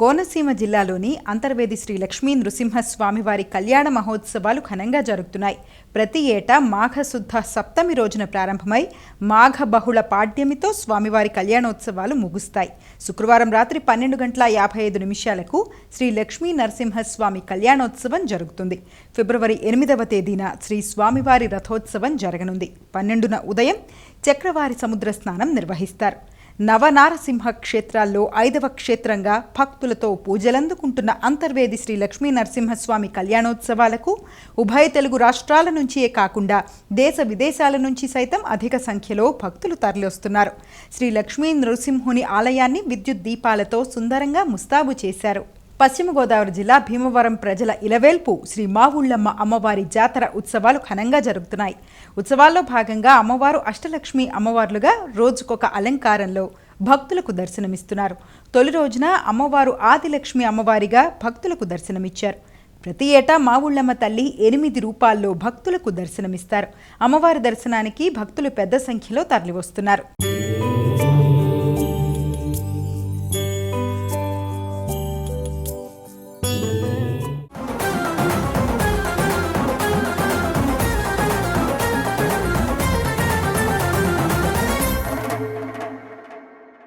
కోనసీమ జిల్లాలోని అంతర్వేది శ్రీ లక్ష్మీ నృసింహస్వామివారి కళ్యాణ మహోత్సవాలు ఘనంగా జరుగుతున్నాయి. ప్రతి ఏటా మాఘశుద్ధ సప్తమి రోజున ప్రారంభమై మాఘ బహుళ పాడ్యమితో స్వామివారి కళ్యాణోత్సవాలు ముగుస్తాయి. శుక్రవారం రాత్రి పన్నెండు గంటల యాభై ఐదు నిమిషాలకు శ్రీ లక్ష్మీ నరసింహస్వామి కళ్యాణోత్సవం జరుగుతుంది. ఫిబ్రవరి ఎనిమిదవ తేదీన శ్రీ స్వామివారి రథోత్సవం జరగనుంది. పన్నెండున ఉదయం చక్రవారి సముద్ర స్నానం నిర్వహిస్తారు. నవనారసింహ క్షేత్రాల్లో ఐదవ క్షేత్రంగా భక్తులతో పూజలందుకుంటున్న అంతర్వేది శ్రీ లక్ష్మీ నరసింహస్వామి కళ్యాణోత్సవాలకు ఉభయ తెలుగు రాష్ట్రాల నుంచియే కాకుండా దేశ విదేశాల నుంచి సైతం అధిక సంఖ్యలో భక్తులు తరలివస్తున్నారు. శ్రీ లక్ష్మీ నృసింహుని ఆలయాన్ని విద్యుత్ దీపాలతో సుందరంగా ముస్తాబు చేశారు. పశ్చిమ గోదావరి జిల్లా భీమవరం ప్రజల ఇలవేల్పు శ్రీ మావుళ్ళమ్మ అమ్మవారి జాతర ఉత్సవాలు ఘనంగా జరుగుతున్నాయి. ఉత్సవాల్లో భాగంగా అమ్మవారు అష్టలక్ష్మి అమ్మవార్లుగా రోజుకొక అలంకారంలో భక్తులకు దర్శనమిస్తున్నారు. తొలి రోజున అమ్మవారు ఆదిలక్ష్మి అమ్మవారిగా భక్తులకు దర్శనమిచ్చారు. ప్రతి ఏటా మావుళ్ళమ్మ తల్లి ఎనిమిది రూపాల్లో భక్తులకు దర్శనమిస్తారు. అమ్మవారి దర్శనానికి భక్తులు పెద్ద సంఖ్యలో తరలివస్తున్నారు.